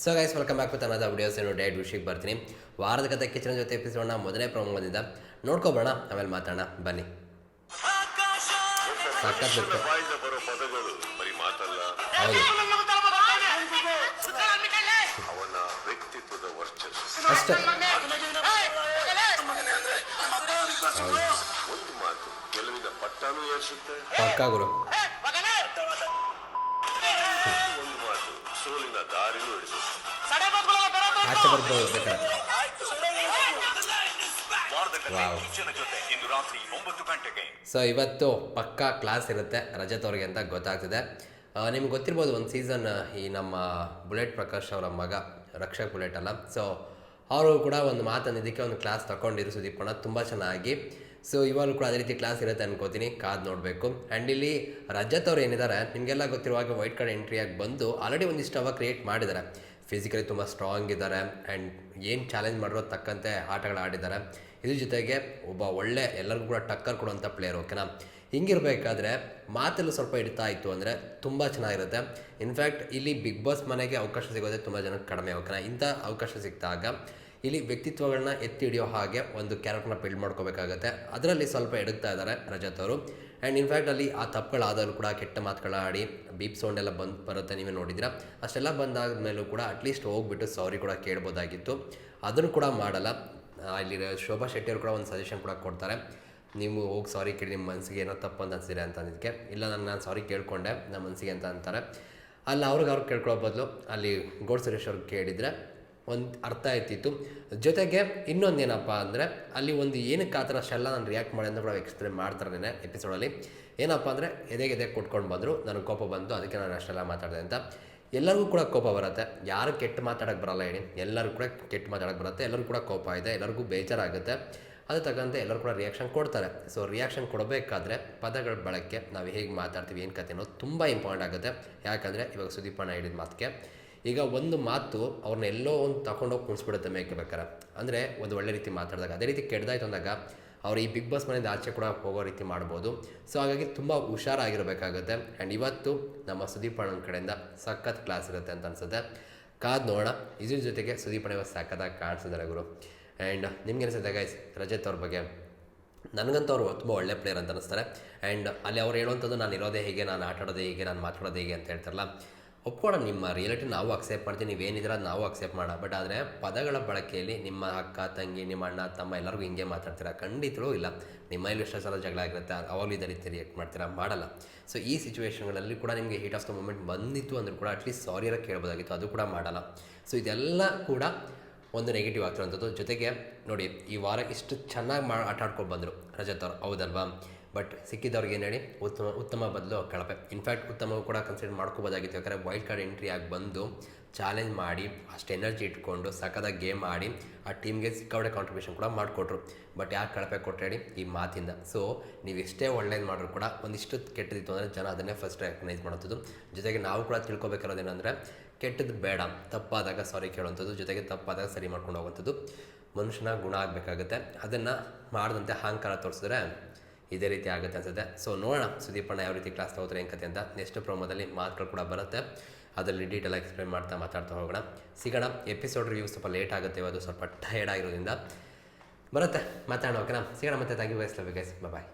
So guys welcome back with ಅನ್ನೋದ videos ಏನು diet ವಿಷಯಕ್ಕೆ ಬರ್ತೀನಿ ವಾರದ ಕತೆ ಕಿಚನ್ ಜೊತೆ ಎಪಿಸೋಡ್ನ ಮೊದಲನೇ ಪ್ರಮೋದಿಂದ ನೋಡ್ಕೊಬೋಣ ಆಮೇಲೆ ಮಾತಾಡೋಣ. ಬನ್ನಿ. ಅಷ್ಟೇ. ಪಕ್ಕ ಬಾಯಿಂದ ಸೋಲಿನ ದಾರಿನೂ ಆಚೆ ಬರ್ಬೋದು ಬೇಕಾದ್ರೆ. ಸೊ ಇವತ್ತು ಪಕ್ಕಾ ಕ್ಲಾಸ್ ಇರುತ್ತೆ ರಜತ್ ಅವ್ರಿಗೆ ಅಂತ ಗೊತ್ತಾಗ್ತಿದೆ. ನಿಮ್ಗೆ ಗೊತ್ತಿರ್ಬೋದು ಒಂದು ಸೀಸನ್ ಈ ನಮ್ಮ ಬುಲೆಟ್ ಪ್ರಕಾಶ್ ಅವರ ಮಗ ರಕ್ಷಕ್ ಬುಲೆಟ್ ಅಲ್ಲ. ಸೊ ಅವರು ಕೂಡ ಒಂದು ಮಾತಂದಿದ್ದಕ್ಕೆ ಒಂದು ಕ್ಲಾಸ್ ತಗೊಂಡಿರು ಸುದೀಪಣ್ಣ ತುಂಬ ಚೆನ್ನಾಗಿ. ಸೊ ಇವಾಗಲೂ ಕೂಡ ಅದೇ ರೀತಿ ಕ್ಲಾಸ್ ಇರುತ್ತೆ ಅನ್ಕೋತೀನಿ, ಕಾದು ನೋಡಬೇಕು. ಆ್ಯಂಡ್ ಇಲ್ಲಿ ರಜತ್ ಅವ್ರು ಏನಿದ್ದಾರೆ ನಿಮಗೆಲ್ಲ ಗೊತ್ತಿರುವ ಹಾಗೆ ವೈಟ್ ಕಾರ್ಡ್ ಎಂಟ್ರಿಯಾಗಿ ಬಂದು ಆಲ್ರೆಡಿ ಒಂದಿಷ್ಟು ಅವಾಗ ಕ್ರಿಯೇಟ್ ಮಾಡಿದ್ದಾರೆ. ಫಿಸಿಕಲಿ ತುಂಬ ಸ್ಟ್ರಾಂಗ್ ಇದ್ದಾರೆ ಆ್ಯಂಡ್ ಏನು ಚಾಲೆಂಜ್ ಮಾಡಿರೋ ತಕ್ಕಂತೆ ಆಟಗಳು ಆಡಿದ್ದಾರೆ. ಇದ್ರ ಜೊತೆಗೆ ಒಬ್ಬ ಒಳ್ಳೆ, ಎಲ್ಲರಿಗೂ ಕೂಡ ಟಕ್ಕರ್ ಕೊಡುವಂಥ ಪ್ಲೇಯರ್ ಓಕೆನಾ ಹಿಂಗಿರಬೇಕಾದ್ರೆ ಮಾತೆಲ್ಲ ಸ್ವಲ್ಪ ಇಡ್ತಾ ಇತ್ತು ಅಂದರೆ ತುಂಬ ಚೆನ್ನಾಗಿರುತ್ತೆ. ಇನ್ಫ್ಯಾಕ್ಟ್ ಇಲ್ಲಿ ಬಿಗ್ ಬಾಸ್ ಮನೆಗೆ ಅವಕಾಶ ಸಿಗೋದೇ ತುಂಬ ಜನಕ್ಕೆ ಕಡಿಮೆ ಓಕೆನಾ ಇಂಥ ಅವಕಾಶ ಸಿಕ್ಕಿದಾಗ ಇಲ್ಲಿ ವ್ಯಕ್ತಿತ್ವಗಳನ್ನ ಎತ್ತಿ ಹಿಡಿಯೋ ಹಾಗೆ ಒಂದು ಕ್ಯಾರೆಕ್ಟರ್ನ ಬಿಲ್ಡ್ ಮಾಡ್ಕೋಬೇಕಾಗತ್ತೆ. ಅದರಲ್ಲಿ ಸ್ವಲ್ಪ ಎಡುಕ್ತಾ ಇದ್ದಾರೆ ರಜತ್ ಅವರು. ಆ್ಯಂಡ್ ಇನ್ಫ್ಯಾಕ್ಟ್ ಅಲ್ಲಿ ಆ ತಪ್ಪುಗಳಾದರೂ ಕೂಡ ಕೆಟ್ಟ ಮಾತುಗಳ ಆಡಿ ಬೀಪ್ ಸೌಂಡ್ ಎಲ್ಲ ಬಂದು ಬರುತ್ತೆ ನೀವೇ ನೋಡಿದ್ದೀರಾ. ಅಷ್ಟೆಲ್ಲ ಬಂದಾದ ಮೇಲೂ ಕೂಡ ಅಟ್ಲೀಸ್ಟ್ ಹೋಗ್ಬಿಟ್ಟು ಸಾರಿ ಕೂಡ ಕೇಳ್ಬೋದಾಗಿತ್ತು. ಅದನ್ನು ಕೂಡ ಮಾಡಲ್ಲ. ಅಲ್ಲಿ ಶೋಭಾ ಶೆಟ್ಟಿ ಅವರು ಕೂಡ ಒಂದು ಸಜೆಷನ್ ಕೂಡ ಕೊಡ್ತಾರೆ. ನೀವು ಹೋಗಿ ಸಾರಿ ಕೇಳಿ, ನಿಮ್ಮ ಮನಸ್ಸಿಗೆ ಏನೋ ತಪ್ಪು ಅಂತ ಅನ್ಸಿದೆ ಅಂತ ಅಂದಿದ್ದಕ್ಕೆ. ಇಲ್ಲ, ನಾನು ನಾನು ಸಾರಿ ಕೇಳ್ಕೊಂಡೆ, ನಮ್ಮ ಮನಸ್ಸಿಗೆ ಅಂತ ಅಂತಾರೆ. ಅಲ್ಲಿ, ಅವ್ರಿಗೆ ಅವ್ರಿಗೆ ಕೇಳ್ಕೊಳ್ಳೋ ಬದಲು ಅಲ್ಲಿ ಗೋಡ್ ಸುರೇಶ್ ಅವ್ರಿಗೆ ಕೇಳಿದರೆ ಒಂದು ಅರ್ಥ ಆಯ್ತಿತ್ತು. ಜೊತೆಗೆ ಇನ್ನೊಂದು ಏನಪ್ಪ ಅಂದರೆ ಅಲ್ಲಿ ಒಂದು ಏನಕ್ಕೆ ಆ ಥರ ಶೆಲ್ಲ ನಾನು ರಿಯಾಕ್ಟ್ ಮಾಡಿ ಅಂತ ಕೂಡ ಎಕ್ಸ್ಪ್ಲೇನ್ ಮಾಡ್ತಾರೆ ಎಪಿಸೋಡಲ್ಲಿ ಏನಪ್ಪ ಅಂದರೆ ಎದೆಗೆ ಎದೆ ಕೊಟ್ಕೊಂಡು ಬಂದರು, ನನಗೆ ಕೋಪ ಬಂತು, ಅದಕ್ಕೆ ನಾನು ಅಷ್ಟೆಲ್ಲ ಮಾತಾಡಿದೆ ಅಂತ. ಎಲ್ಲರಿಗೂ ಕೂಡ ಕೋಪ ಬರುತ್ತೆ. ಯಾರು ಕೆಟ್ಟ ಮಾತಾಡೋಕ್ಕೆ ಬರಲ್ಲ ಹೇಳಿ. ಎಲ್ಲರೂ ಕೂಡ ಕೆಟ್ಟ ಮಾತಾಡೋಕ್ಕೆ ಬರುತ್ತೆ. ಎಲ್ಲರಿಗೂ ಕೂಡ ಕೋಪ ಇದೆ. ಎಲ್ಲರಿಗೂ ಬೇಜಾರಾಗುತ್ತೆ. ಅದು ತಕ್ಕಂತೆ ಎಲ್ಲರೂ ಕೂಡ ರಿಯಾಕ್ಷನ್ ಕೊಡ್ತಾರೆ. ಸೊ ರಿಯಾಕ್ಷನ್ ಕೊಡಬೇಕಾದ್ರೆ ಪದಗಳ ಬಳಕೆ, ನಾವು ಹೇಗೆ ಮಾತಾಡ್ತೀವಿ, ಏನು ಕತೆ ಅನ್ನೋದು ತುಂಬ ಇಂಪಾರ್ಟೆಂಟ್ ಆಗುತ್ತೆ. ಯಾಕಂದರೆ ಇವಾಗ ಸುದೀಪಣ್ಣ ಹೇಳಿದ ಮಾತಿಗೆ ಈಗ ಒಂದು ಮಾತು ಅವ್ರನ್ನ ಎಲ್ಲೋ ಒಂದು ತಗೊಂಡೋಗಿ ಕುಣಿಸ್ಬಿಡುತ್ತೆ ಮೇಕೆ ಬೇಕಾರೆ. ಅಂದರೆ ಒಂದು ಒಳ್ಳೆ ರೀತಿ ಮಾತಾಡಿದಾಗ. ಅದೇ ರೀತಿ ಕೆಡ್ದಾಯ್ತು ಅಂದಾಗ ಅವ್ರು ಈ ಬಿಗ್ ಬಾಸ್ ಮನೆಯಿಂದ ಆಚೆ ಕೂಡ ಹೋಗೋ ರೀತಿ ಮಾಡ್ಬೋದು. ಸೊ ಹಾಗಾಗಿ ತುಂಬ ಹುಷಾರಾಗಿರಬೇಕಾಗುತ್ತೆ. ಆ್ಯಂಡ್ ಇವತ್ತು ನಮ್ಮ ಸುದೀಪ್ ಅಣ್ಣನ ಕಡೆಯಿಂದ ಸಖತ್ ಕ್ಲಾಸ್ ಇರುತ್ತೆ ಅಂತ ಅನ್ಸುತ್ತೆ. ಕಾದು ನೋಡೋಣ. ಇದ್ರ ಜೊತೆಗೆ ಸುದೀಪ್ ಅಣ್ಣ ಇವತ್ತು ಸಖತ್ತಾಗಿ ಕಾಣಿಸಿದ್ದಾರೆ ಗುರು. ಆ್ಯಂಡ್ ನಿಮ್ಗೆ ಅನಿಸುತ್ತೆ ಗೈಸ್ ರಜತ್ ಅವ್ರ ಬಗ್ಗೆ. ನನಗಂತೂ ಅವರು ತುಂಬ ಒಳ್ಳೆ ಪ್ಲೇಯರ್ ಅಂತ ಅನಿಸ್ತಾರೆ. ಆ್ಯಂಡ್ ಅಲ್ಲಿ ಅವ್ರು ಹೇಳುವಂಥದ್ದು, ನಾನು ಇರೋದೇ ಹೇಗೆ, ನಾನು ಆಟಾಡೋದೇ ಹೇಗೆ, ನಾನು ಮಾತಾಡೋದೇ ಹೇಗೆ ಅಂತ ಹೇಳ್ತಾರಲ್ಲ. ಒಪ್ಕೊಳ್ಳೋಣ ನಿಮ್ಮ ರಿಯಾಲಿಟಿ ನಾವು ಅಕ್ಸೆಪ್ಟ್ ಮಾಡ್ತೀವಿ ನೀವೇನಿದ್ರೆ ಅದು ನಾವು ಅಕ್ಸೆಪ್ಟ್ ಮಾಡೋಣ. ಬಟ್ ಆದರೆ ಪದಗಳ ಬಳಕೆಯಲ್ಲಿ ನಿಮ್ಮ ಅಕ್ಕ, ತಂಗಿ, ನಿಮ್ಮ ಅಣ್ಣ, ತಮ್ಮ ಎಲ್ಲರಿಗೂ ಹಿಂಗೆ ಮಾತಾಡ್ತೀರಾ? ಖಂಡಿತಲೂ ಇಲ್ಲ. ನಿಮ್ಮಲ್ಲಿ ಎಷ್ಟೋ ಸಲ ಜಗಳ ಆಗಿರುತ್ತೆ, ಅವಾಗಲೂ ಇದೇ ರೀತಿ ರಿಯಾಕ್ಟ್ ಮಾಡ್ತೀರಾ? ಮಾಡಲ್ಲ. ಸೊ ಈ ಸಿಚುವೇಶನ್ಗಳಲ್ಲಿ ಕೂಡ ನಿಮಗೆ ಹೀಟ್ ಆಫ್ ದ ಮೂಮೆಂಟ್ ಬಂದಿತ್ತು ಅಂದರೂ ಕೂಡ ಅಟ್ಲೀಸ್ಟ್ ಸಾರಿಯರ ಕೇಳ್ಬೋದಾಗಿತ್ತು ಅದು ಕೂಡ ಮಾಡಲ್ಲ. ಸೊ ಇದೆಲ್ಲ ಕೂಡ ಒಂದು ನೆಗೆಟಿವ್ ಆಗ್ತಿರೋಂಥದ್ದು. ಜೊತೆಗೆ ನೋಡಿ, ಈ ವಾರ ಇಷ್ಟು ಚೆನ್ನಾಗಿ ಮಾ ಆಟಾಡ್ಕೊಂಡು ಬಂದರು ರಜತ್ ಅವ್ರು. ಹೌದಲ್ವಾ? ಬಟ್ ಸಿಕ್ಕಿದವ್ರಿಗೆ ಏನು ಹೇಳಿ, ಉತ್ತಮ ಉತ್ತಮ ಬದಲು ಕಳಪೆ. ಇನ್ಫ್ಯಾಕ್ಟ್ ಉತ್ತಮ ಕೂಡ ಕನ್ಸಿಡರ್ ಮಾಡ್ಕೋಬೋದಾಗಿತ್ತು. ಯಾಕಂದರೆ ವೈಲ್ಡ್ ಕಾರ್ಡ್ ಎಂಟ್ರಿ ಆಗಿ ಬಂದು ಚಾಲೆಂಜ್ ಮಾಡಿ, ಅಷ್ಟು ಎನರ್ಜಿ ಇಟ್ಕೊಂಡು ಸಖತ್ತಾಗಿ ಗೇಮ್ ಆಡಿ, ಆ ಟೀಮ್ಗೆ ಸಿಕ್ಕಾಪಟ್ಟೆ ಕಾಂಟ್ರಿಬ್ಯೂಷನ್ ಕೂಡ ಮಾಡಿಕೊಟ್ರು. ಬಟ್ ಯಾಕೆ ಕಳಪೆ ಕೊಟ್ಟರೆ ಈ ಮಾತಿಂದ. ಸೊ ನೀವು ಎಷ್ಟೇ ಒಳ್ಳೇದು ಮಾಡಿದ್ರು ಕೂಡ ಒಂದಿಷ್ಟು ಕೆಟ್ಟದಿತ್ತು ಅಂದರೆ ಜನ ಅದನ್ನೇ ಫಸ್ಟ್ ರೆಕಗ್ನೈಸ್ ಮಾಡೋದು ಜೊತೆಗೆ ನಾವು ಕೂಡ ತಿಳ್ಕೊಬೇಕಿರೋದೇನೆಂದರೆ ಕೆಟ್ಟದ್ದು ಬೇಡ, ತಪ್ಪಾದಾಗ ಸಾರಿ ಕೇಳುವಂಥದ್ದು, ಜೊತೆಗೆ ತಪ್ಪಾದಾಗ ಸರಿ ಮಾಡ್ಕೊಂಡು ಹೋಗುವಂಥದ್ದು. ಮನುಷ್ಯನ ಗುಣ ಆಗಬೇಕಾಗುತ್ತೆ. ಅದನ್ನು ಮಾಡಿದಂತೆ ಅಹಂಕಾರ ತೋರಿಸಿದ್ರೆ ಇದೇ ರೀತಿ ಆಗುತ್ತೆ ಅನ್ಸುತ್ತೆ. ಸೊ ನೋಡೋಣ ಸುದೀಪಣ್ಣ ಯಾವ ರೀತಿ ಕ್ಲಾಸ್ ತಗೋತಾರೆ ಹೆಂಗೆ ಅಂತ. ನೆಕ್ಸ್ಟ್ ಪ್ರೋಮೋದಲ್ಲಿ ಮಾತುಗಳು ಕೂಡ ಬರುತ್ತೆ. ಅದರಲ್ಲಿ ಡೀಟೇಲ್ ಎಕ್ಸ್ಪ್ಲೇನ್ ಮಾಡ್ತಾ ಮಾತಾಡ್ತಾ ಹೋಗೋಣ. ಸಿಗೋಣ ಎಪಿಸೋಡ್ ರಿವ್ಯೂ ಸ್ವಲ್ಪ ಲೇಟ್ ಆಗುತ್ತೆ ಅದು ಸ್ವಲ್ಪ ಟಯರ್ಡ್ ಆಗಿರೋದ್ರಿಂದ. ಬರುತ್ತೆ, ಮಾತಾಡೋಣ ಓಕೆನಾ ಸಿಗೋಣ ಮತ್ತೆ ತಾಗಿ ಯು ಗೈಸ್ ಬಾಯ್